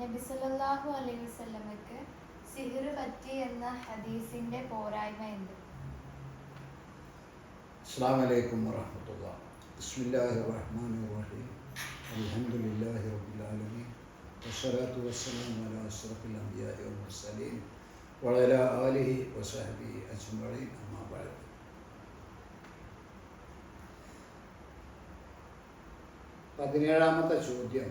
നബി സല്ലല്ലാഹു അലൈഹി വസല്ലമക്ക് സിഹിർ പറ്റി എന്ന ഹദീസിന്റെ പോരായ്മ എന്ത്? അസ്സാം വലൈക്കും വറഹ്മത്തുള്ളാഹി ബിസ്മില്ലാഹിർ റഹ്മാനിർ റഹീം. അൽഹംദുലില്ലാഹി റബ്ബിൽ ആലമീൻ. വസ്സലാത്തു വസ്സലാമു അലാ അഷ്റഫിൽ അംബിയാഇ വൽ മുർസലീൻ. വഅലാ ആലിഹി ബഅദ്. പതിനേഴാമത്തെ ചോദ്യം.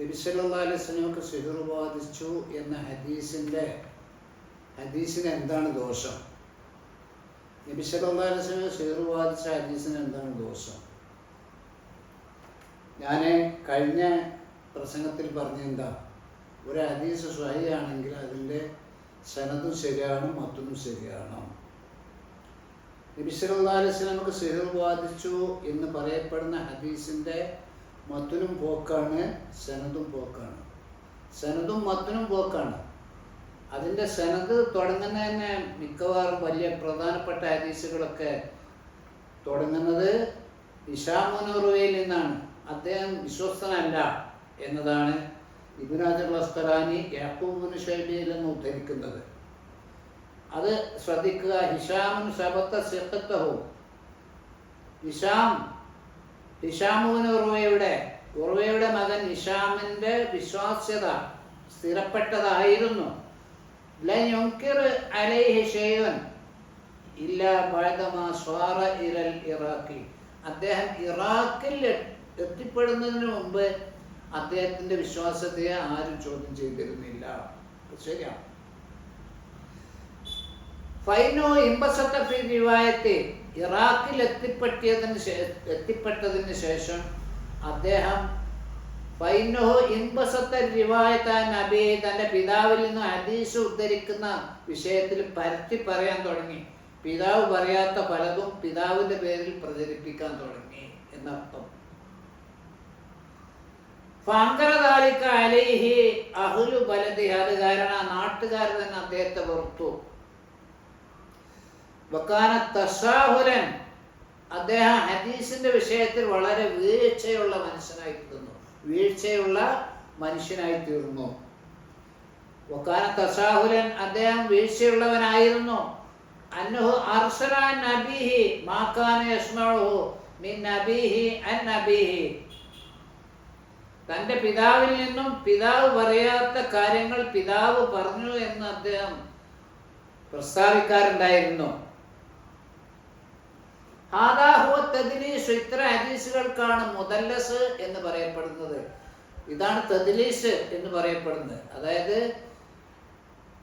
നബിസല്ലാ അലൈസ്ലമക്ക് സിഹർ ബാധിച്ചു എന്ന ഹദീസിന്റെ ഹദീസിന് എന്താണ് ദോഷം? നബിസല്ലാ അലൈസ്ലമക്ക് സിഹർ ബാധിച്ച ഹദീസിന് എന്താണ് ദോഷം? ഞാൻ കഴിഞ്ഞ പ്രസംഗത്തിൽ പറഞ്ഞെന്താ ഒരു ഹദീസ് സ്വഹിയാണെങ്കിൽ അതിന്റെ സനതും ശരിയാണ് മറ്റൊന്നും ശരിയാണ്. നബിസല്ലാ അലൈസ്ലമക്ക് സിഹർ ബാധിച്ചു എന്ന് പറയപ്പെടുന്ന ഹദീസിന്റെ മത്തുനും പോക്കാണ് സനതും പോക്കാണ്. സനതും മത്തനും പോക്കാണ്. അതിന്റെ സനത് തുടങ്ങുന്ന തന്നെ മിക്കവാറും വലിയ പ്രധാനപ്പെട്ട ഹദീസുകളൊക്കെ തുടങ്ങുന്നത് ഇഷാമുനുറുവയിൽ നിന്നാണ്. അദ്ദേഹം വിശ്വസ്തനല്ല എന്നതാണ് ഇബുനാജുൽ അസ്കലാനി യാക്കൂബിന് ശൈലിയിൽ നിന്ന് ഉദ്ധരിക്കുന്നത്. അത് ശ്രദ്ധിക്കുക ഹിഷാമുൻ ശബത്ത സിഹത്തവും ഹിഷാം ഹിഷാമുവിന് ഉറവയുടെ ഉറവയുടെ മകൻ ഇഷാമിന്റെ വിശ്വാസ്യത സ്ഥിരപ്പെട്ടതായിരുന്നു. ഇറാഖി. അദ്ദേഹം ഇറാഖിൽ എത്തിപ്പെടുന്നതിന് മുമ്പ് അദ്ദേഹത്തിന്റെ വിശ്വാസത്തെ ആരും ചോദ്യം ചെയ്തിരുന്നില്ല. ശരിയാണ് ഫൈനോ ഇമ്പസത്തഫി റിവായത്തെ ഇറാഖിൽ എത്തിപ്പെട്ടതിന് എത്തിപ്പെട്ടതിന് ശേഷം അദ്ദേഹം ഫൈനോ ഇമ്പസത്ത റിവായത്ത നബി തന്റെ പിതാവിൽ നിന്ന് ഹദീസ് ഉദ്ധരിക്കുന്ന വിഷയത്തിൽ പരത്തി പറയാൻ തുടങ്ങി. പിതാവ് പറയാത്ത പലതും പിതാവിന്റെ പേരിൽ പ്രചരിപ്പിക്കാൻ തുടങ്ങി എന്നർത്ഥം. ഫാങ്കറദാലിക്ക അലൈഹി അഹുലു ബലതി അത് കാരണം നാട്ടുകാർ തന്നെ അദ്ദേഹത്തെ വെറുത്തു. വക്കാന തസാഹുലൻ അദ്ദേഹം ഹദീസിന്റെ വിഷയത്തിൽ വളരെ വീഴ്ചയുള്ള മനുഷ്യനായി തീർന്നു. വീഴ്ചയുള്ള മനുഷ്യനായി തീർന്നു. വക്കാന തസാഹുലൻ അദ്ദേഹം വീഴ്ചയുള്ളവനായിരുന്നു. അന്നുഹു അർസലാൻ നബിഹി മാക്കാന മിൻ നബിഹി അൻ നബിഹി. തന്റെ പിതാവിൽ നിന്നും പിതാവ് പറയാത്ത കാര്യങ്ങൾ പിതാവ് പറഞ്ഞു എന്ന് അദ്ദേഹം പ്രസ്താവിക്കാറുണ്ടായിരുന്നു. ഹാദാഹുവ തദ്ലീസ് ഇത്ര ഹദീസുകൾക്കാണ് മുദല്ലസ് എന്ന് പറയപ്പെടുന്നത്. ഇതാണ് തദ്ലീസ് എന്ന് പറയപ്പെടുന്നത്. അതായത്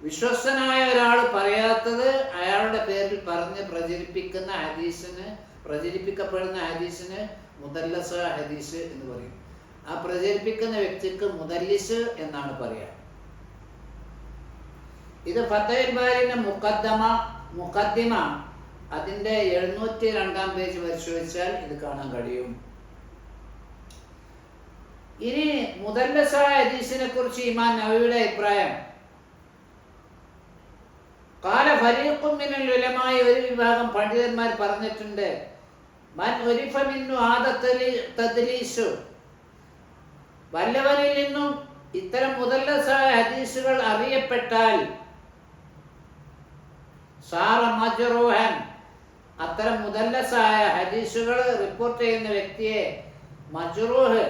വിശ്വസ്തനായ ഒരാൾ പറയാത്തത് അയാളുടെ പേരിൽ പറഞ്ഞ് പ്രചരിപ്പിക്കുന്ന ഹദീസിന് പ്രചരിപ്പിക്കപ്പെടുന്ന ഹദീസിന് മുദല്ലസ ഹദീസ് എന്ന് പറയും. ആ പ്രചരിപ്പിക്കുന്ന വ്യക്തിക്ക് മുദല്ലിസ് എന്നാണ് പറയുക ഇത് ഫത്തഹിൽ ബാരിന്റെ മുഖദ്ദമ മുഖദ്ദിമ അതിന്റെ എഴുന്നൂറ്റി രണ്ടാം പേജ് പരിശോധിച്ചാൽ ഇത് കാണാൻ കഴിയും. ഇനി മുതല്ലസായ ഹദീസിനെ കുറിച്ച് ഇമാൻ നബിയുടെ അഭിപ്രായം. കാല ഫരീഖുമിനൽ ഒരു വിഭാഗം പണ്ഡിതന്മാർ പറഞ്ഞിട്ടുണ്ട്. മൻ ഒരിഫ മിന്നു വല്ലവരിൽ നിന്നും ഇത്തരം മുതല്ലസായ ഹദീസുകൾ അറിയപ്പെട്ടാൽ സാറ മജ്റൂഹൻ അത്തരം മുതല്ലസായ ഹദീസുകൾ റിപ്പോർട്ട് ചെയ്യുന്ന വ്യക്തിയെ മജുറൂഹ്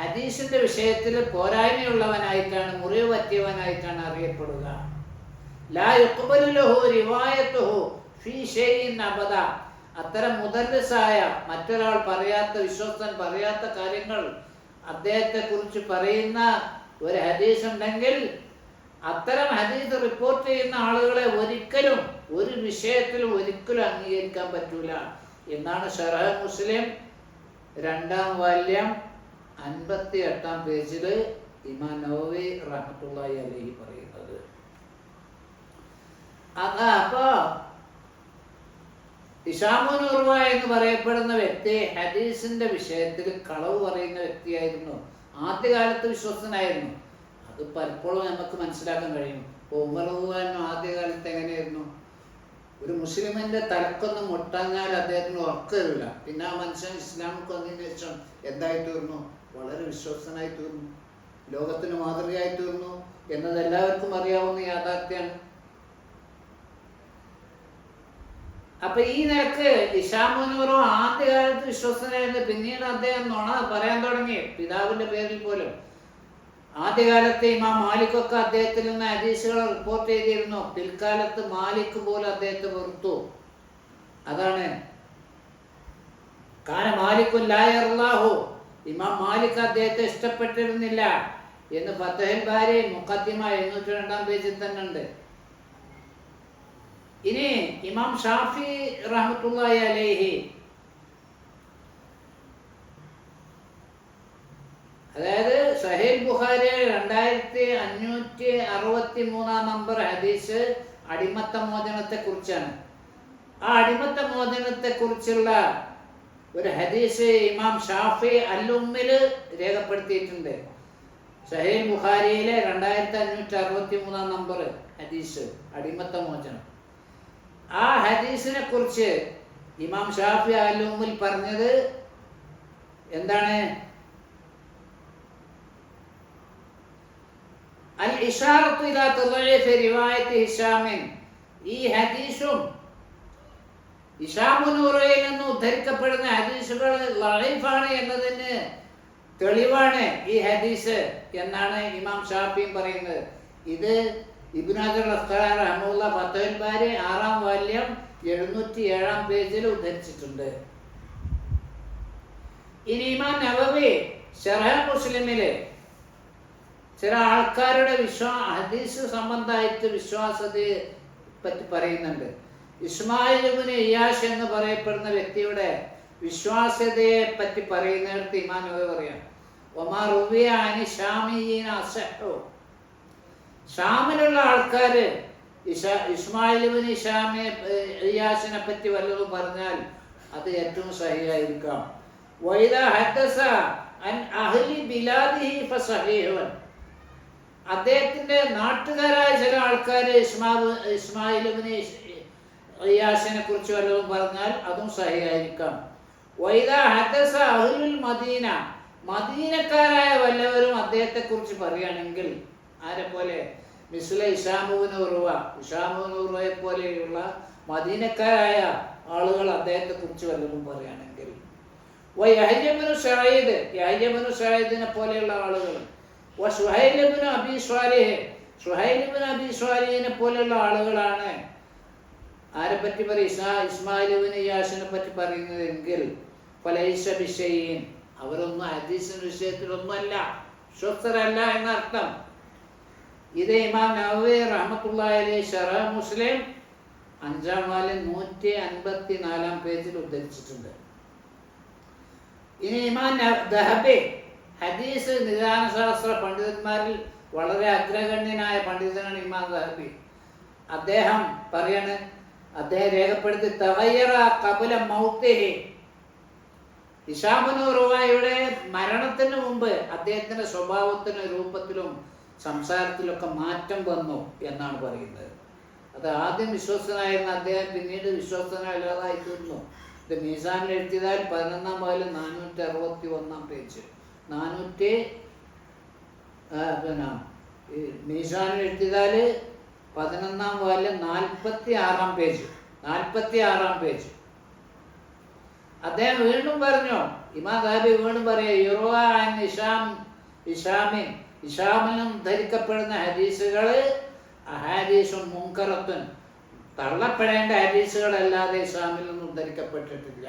ഹദീസിന്റെ വിഷയത്തിൽ പോരായ്മയുള്ളവനായിട്ടാണ് മുറിവ് പറ്റിയവനായിട്ടാണ് അറിയപ്പെടുക. ലാ ഫീ അത്തരം മുതല്ലസായ മറ്റൊരാൾ പറയാത്ത വിശ്വസ്തൻ പറയാത്ത കാര്യങ്ങൾ അദ്ദേഹത്തെ കുറിച്ച് പറയുന്ന ഒരു ഹദീസ് ഉണ്ടെങ്കിൽ അത്തരം ഹദീസ് റിപ്പോർട്ട് ചെയ്യുന്ന ആളുകളെ ഒരിക്കലും ഒരു വിഷയത്തിലും ഒരിക്കലും അംഗീകരിക്കാൻ പറ്റൂല. എന്നാണ് ഷറഹ മുസ്ലിം രണ്ടാം വാല്യം അൻപത്തി എട്ടാം പേജിൽ ഇമാം നവവി റഹ്മത്തുള്ളാഹി അലൈഹി പറയുന്നത്. അതാ അപ്പോ ഇഷാമുനുർവ എന്ന് പറയപ്പെടുന്ന വ്യക്തി ഹദീസിന്റെ വിഷയത്തിൽ കളവ് പറയുന്ന വ്യക്തിയായിരുന്നു. ആദ്യകാലത്ത് വിശ്വസ്തനായിരുന്നു. അത് പലപ്പോഴും നമുക്ക് മനസ്സിലാക്കാൻ കഴിയും. ഉമർ ഖുർആാനും ആദ്യകാലത്ത് എങ്ങനെയായിരുന്നു? ഒരു മുസ്ലിമിന്റെ തലക്കൊന്നും മുട്ടാഞ്ഞാൽ അദ്ദേഹത്തിന് ഉറക്കമില്ല. പിന്നെ ആ മനുഷ്യൻ ഇസ്ലാമിക്ക് വന്നതിന് ശേഷം എന്തായി തീർന്നു? വളരെ വിശ്വസനായി തീർന്നു. ലോകത്തിന് മാതൃകയായി തീർന്നു. എന്നത് എല്ലാവർക്കും അറിയാവുന്ന യാഥാർത്ഥ്യമാണ്. അപ്പൊ ഈ നിലയ്ക്ക് ഇഷാമുനൂറോ ആദ്യകാലത്ത് വിശ്വസനായിരുന്നു പിന്നീട് അദ്ദേഹം നുണ പറയാൻ തുടങ്ങി. പിതാവിന്റെ പേരിൽ പോലും. ആദ്യകാലത്ത് ഇമാം മാലിക്കൊക്കെ അദ്ദേഹത്തിൽ നിന്ന് ഹദീസുകൾ റിപ്പോർട്ട് ചെയ്തിരുന്നു. പിൽക്കാലത്ത് മാലിക് പോലും അദ്ദേഹത്തെ വെറുത്തു. അതാണ് കാന ലായർലാഹു ഇമാം മാലിക് അദ്ദേഹത്തെ ഇഷ്ടപ്പെട്ടിരുന്നില്ല എന്ന് ഫത്തഹൽ ഭാര്യ മുഖദ്ദിമ എഴുന്നൂറ്റി രണ്ടാം പേജിൽ തന്നെ ഉണ്ട്. ഇനി ഇമാം ഷാഫി റഹ്മത്തുള്ളാഹി അലൈഹി അതായത് സഹേൽ ബുഹാരി രണ്ടായിരത്തി അഞ്ഞൂറ്റി അറുപത്തി മൂന്നാം നമ്പർ ഹദീസ് അടിമത്ത മോചനത്തെ കുറിച്ചാണ്. ആ അടിമത്ത മോചനത്തെ കുറിച്ചുള്ള ഒരു ഹദീസ് ഇമാം ഷാഫി അല്ലുമ്മിൽ രേഖപ്പെടുത്തിയിട്ടുണ്ട്. സഹേൽ ബുഹാരിയിലെ രണ്ടായിരത്തി അഞ്ഞൂറ്റി അറുപത്തി മൂന്നാം നമ്പർ ഹദീസ് അടിമത്ത മോചനം. ആ ഹദീസിനെ കുറിച്ച് ഇമാം ഷാഫി അല്ലുമ്മിൽ പറഞ്ഞത് എന്താണ്? അൽ ഇഷാറത്തു ഇലാ തദഈഫ് റിവായത്ത് ഹിഷാമിൻ. ഈ ഹദീസും ഇഷാമുനൂറയിൽ നിന്ന് ഉദ്ധരിക്കപ്പെടുന്ന ഹദീസുകൾ ലൈഫാണ് എന്നതിന് തെളിവാണ് ഈ ഹദീസ് എന്നാണ് ഇമാം ഷാഫിയും പറയുന്നത്. ഇത് ഇബ്നാദുൽ അസ്ഖലാൻ റഹ്മുല്ല ഫത്തുൽ ബാരി ആറാം വാല്യം എഴുന്നൂറ്റി ഏഴാം പേജിൽ ഉദ്ധരിച്ചിട്ടുണ്ട്. ഇനി ഇമാം നവവി ഷറഹ മുസ്ലിമിൽ ചില ആൾക്കാരുടെ വിശ്വാ ഹദീസ് സംബന്ധമായിട്ട് വിശ്വാസത്തെ പറ്റി പറയുന്നുണ്ട്. ഇസ്മായിലുബിന് ഇയാഷ് എന്ന് പറയപ്പെടുന്ന വ്യക്തിയുടെ വിശ്വാസ്യതയെ പറ്റി പറയുന്നിടത്ത് ഇമാൻ നബി പറയാം ഒമാർ ഉബിയാനി ഷാമിയീന ഷാമിലുള്ള ആൾക്കാര് ഇഷാ ഇസ്മായിലിബിന് ഇഷാമെ ഇയാഷിനെ പറ്റി വല്ലതും പറഞ്ഞാൽ അത് ഏറ്റവും സഹിയായിരിക്കാം. വൈദ ഹദ്ദസ അൻ അഹ്ലി ബിലാദിഹി ഫസഹീഹുൻ അദ്ദേഹത്തിന്റെ നാട്ടുകാരായ ചില ആൾക്കാർ ഇസ്മാബ് ഇസ്മായിലിബിന് റിയാസിനെ കുറിച്ച് വല്ലതും പറഞ്ഞാൽ അതും സഹിയായിരിക്കാം. വൈദ ഹദസ അഹ്ലുൽ മദീന. മദീനക്കാരായ വല്ലവരും അദ്ദേഹത്തെ കുറിച്ച് പറയുകയാണെങ്കിൽ ആരെ പോലെ? മിസ്ല ഇഷാമുവിന് ഉറുവ. ഇഷാമുവിന് ഉറുവയെ പോലെയുള്ള മദീനക്കാരായ ആളുകൾ അദ്ദേഹത്തെ കുറിച്ച് വല്ലതും പറയുകയാണെങ്കിൽ. വൈ യഹ്യബിനു ഷഹീദ് യഹ്യബിനു ഷഹീദിനെ പോലെയുള്ള ആളുകൾ. വ സുഹൈലിബിന് അബി സ്വാലിഹ് സുഹൈലിബിന് അബി സ്വാലിഹിനെ പോലെയുള്ള ആളുകളാണ്. ആരെ പറ്റി പറയും? ഇസാ ഇസ്മായിലിബിന് യാസിനെ പറ്റി പറയുന്നതെങ്കിൽ ഫലൈസ അവരൊന്നും ഹദീസിന്റെ വിഷയത്തിലൊന്നുമല്ല. സ്വസ്ഥരല്ല എന്നർത്ഥം. ഇത് ഇമാം നവവി റഹമത്തുള്ള ഷറ മുസ്ലിം അഞ്ചാം വാലിൽ നൂറ്റി അൻപത്തി നാലാം പേജിൽ ഉദ്ധരിച്ചിട്ടുണ്ട്. ഇനി ഇമാം ദഹബി ഹദീസ് നിദാനശാസ്ത്ര പണ്ഡിതന്മാരിൽ വളരെ അഗ്രഗണ്യനായ പണ്ഡിതനാണ് ഇമാം സഹബി അദ്ദേഹം പറയാണ് അദ്ദേഹം രേഖപ്പെടുത്തി തവയ്യറ മൗത്തേ ഇഷാമുനു റുവായുടെ മരണത്തിന് മുമ്പ് അദ്ദേഹത്തിന്റെ സ്വഭാവത്തിന് രൂപത്തിലും സംസാരത്തിലൊക്കെ മാറ്റം വന്നു എന്നാണ് പറയുന്നത്. അത് ആദ്യം വിശ്വസ്തനായിരുന്ന അദ്ദേഹം പിന്നീട് വിശ്വസ്തനല്ലാതായി തീർന്നു ഇത് മീസാനിൽ എഴുതിയതാൽ പതിനൊന്നാം മുതൽ നാനൂറ്റി അറുപത്തി ഒന്നാം പേജ്. നാനൂറ്റി പിന്നെ മീശാനിൽ എഴുതിയതാൽ പതിനൊന്നാം വായിലും നാൽപ്പത്തി ആറാം പേജ് നാൽപ്പത്തി ആറാം പേജ്. അദ്ദേഹം വീണ്ടും പറഞ്ഞു ഇമാ ദാബി വീണ്ടും പറയാം യുറോ ഇഷാം ഇഷാമിൻ ഇഷാമിനും ധരിക്കപ്പെടുന്ന ഹദീസുകൾ അഹാദീസും മുങ്കറത്തും തള്ളപ്പെടേണ്ട ഹദീസുകളല്ലാതെ ഇസ്ലാമിൽ നിന്നും ധരിക്കപ്പെട്ടിട്ടില്ല.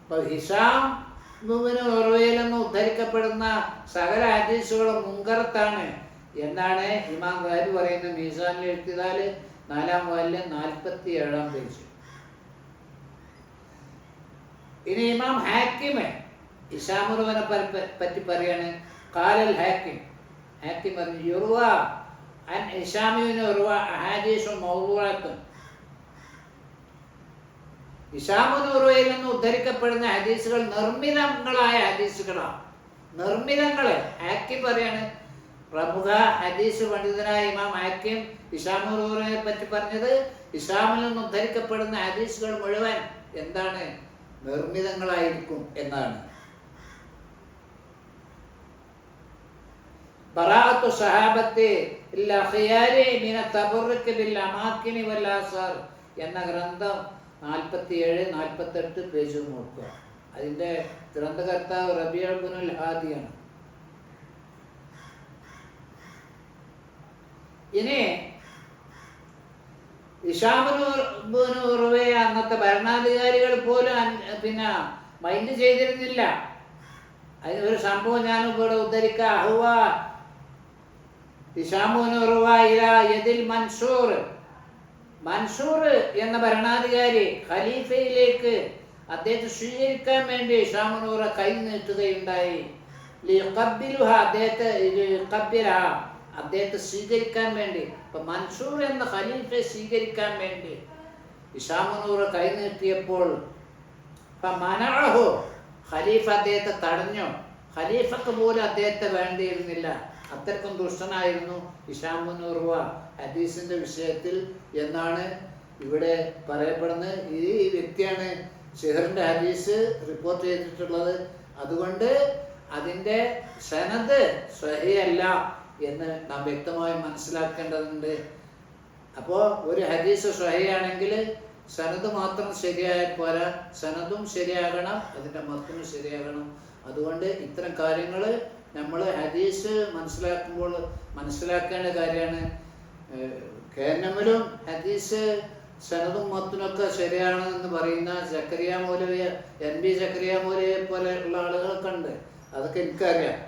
അപ്പൊ ഹിഷാം ഉറവയിൽ നിന്ന് ഉദ്ധരിക്കപ്പെടുന്ന സകല ഹദീസുകളും മുൻകറത്താണ് എന്നാണ് ഇമാം റാബി പറയുന്ന മീസാനിൽ എഴുതിയതാൽ നാലാം വാലിലെ നാൽപ്പത്തി ഏഴാം പേജ്. ഇനി ഇമാം ഹാക്കിമ് ഇഷാമുറുവനെ പറ്റി പറയാണ്. കാലൽ ഹാക്കിം. ഹാക്കിം പറഞ്ഞു യുറുവ അൻ ഇഷാമിന് ഉറുവ അഹാദീസു മൗദൂഅത്തുൻ ഇഷാമുന് ഉറുവയിൽ നിന്ന് ഉദ്ധരിക്കപ്പെടുന്ന ഹദീസുകൾ നിർമ്മിതങ്ങളായ ഹദീസുകളാണ്. നിർമ്മിതങ്ങൾ. ആക്കി പറയാണ് പ്രമുഖ ഹദീസ് പണ്ഡിതനായ ഇമാം ആക്കിം ഇഷാമുൽ പറ്റി പറഞ്ഞത് ഇഷാമിൽ നിന്ന് ഉദ്ധരിക്കപ്പെടുന്ന ഹദീസുകൾ മുഴുവൻ എന്താണ്? നിർമ്മിതങ്ങളായിരിക്കും എന്നാണ്. ഇൽ അഖിയാരി മിന തബറുക്ക് ബിൽ അമാക്കിനി വൽ എന്ന ഗ്രന്ഥം നാൽപ്പത്തിയേഴ് നാൽപ്പത്തെട്ട് പേജ് നോക്കുക അതിന്റെ ഗ്രന്ഥകർത്താവ് ബുനുൽ ഹാദിയാണ് ഇനി ഇഷാബുനുറുവെ അന്നത്തെ ഭരണാധികാരികൾ പോലും പിന്നെ മൈൻഡ് ചെയ്തിരുന്നില്ല. അതിന് ഒരു സംഭവം ഞാൻ ഇവിടെ ഉദ്ധരിക്ക. അഹുവ ഇഷാമുനുറുവ ഇല യദിൽ മൻസൂർ മൻസൂർ എന്ന ഭരണാധികാരി ഖലീഫയിലേക്ക് അദ്ദേഹത്തെ സ്വീകരിക്കാൻ വേണ്ടി ഷാമനൂറ കൈ നീട്ടുകയുണ്ടായി. അദ്ദേഹത്തെ സ്വീകരിക്കാൻ വേണ്ടി. ഇപ്പൊ മൻസൂർ എന്ന ഖലീഫയെ സ്വീകരിക്കാൻ വേണ്ടി ഇഷാമുനൂർ കൈ നീട്ടിയപ്പോൾ മനഹു ഖലീഫ അദ്ദേഹത്തെ തടഞ്ഞു. ഖലീഫക്ക് പോലും അദ്ദേഹത്തെ വേണ്ടിയിരുന്നില്ല. അത്രക്കും ദുഷ്ടനായിരുന്നു ഇഷാമുനൂർവ ഹദീസിന്റെ വിഷയത്തിൽ എന്നാണ് ഇവിടെ പറയപ്പെടുന്നത്. ഈ വ്യക്തിയാണ് ഷെഹറിന്റെ ഹദീസ് റിപ്പോർട്ട് ചെയ്തിട്ടുള്ളത്. അതുകൊണ്ട് അതിന്റെ സനത് സ്വഹയല്ല എന്ന് നാം വ്യക്തമായി മനസ്സിലാക്കേണ്ടതുണ്ട്. അപ്പോൾ ഒരു ഹദീസ് സ്വഹയാണെങ്കിൽ സനത് മാത്രം ശരിയായ പോരാ. സനതും ശരിയാകണം അതിന്റെ മത്തും ശരിയാകണം. അതുകൊണ്ട് ഇത്തരം കാര്യങ്ങൾ നമ്മൾ ഹദീസ് മനസ്സിലാക്കുമ്പോൾ മനസ്സിലാക്കേണ്ട കാര്യമാണ്. കേരളമിലും ഹദീസ് സനതും മത്തിനൊക്കെ ശരിയാണ് എന്ന് പറയുന്ന ജക്കരിയ മൗലവിയെ എൻ ബി ജക്കരിയ മൗലവിയെ പോലെയുള്ള ആളുകളൊക്കെ ഉണ്ട്. അതൊക്കെ എനിക്കറിയാം.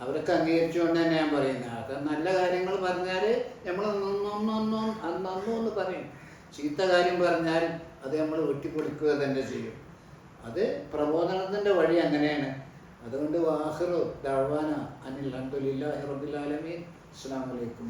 അവരൊക്കെ അംഗീകരിച്ചുകൊണ്ട് തന്നെ ഞാൻ പറയുന്നത്. അത് നല്ല കാര്യങ്ങൾ പറഞ്ഞാൽ നമ്മൾ നന്നൊന്നൊന്നും നന്നു പറയും. ചീത്ത കാര്യം പറഞ്ഞാൽ അത് നമ്മൾ വെട്ടിപ്പൊടിക്കുക തന്നെ ചെയ്യും. അത് പ്രബോധനത്തിന്റെ വഴി അങ്ങനെയാണ്. അതുകൊണ്ട് വാഹിറു ദഴവാന അനിൽ റബ്ബിൽ ആലമീൻ. അസ്സാം വലൈക്കും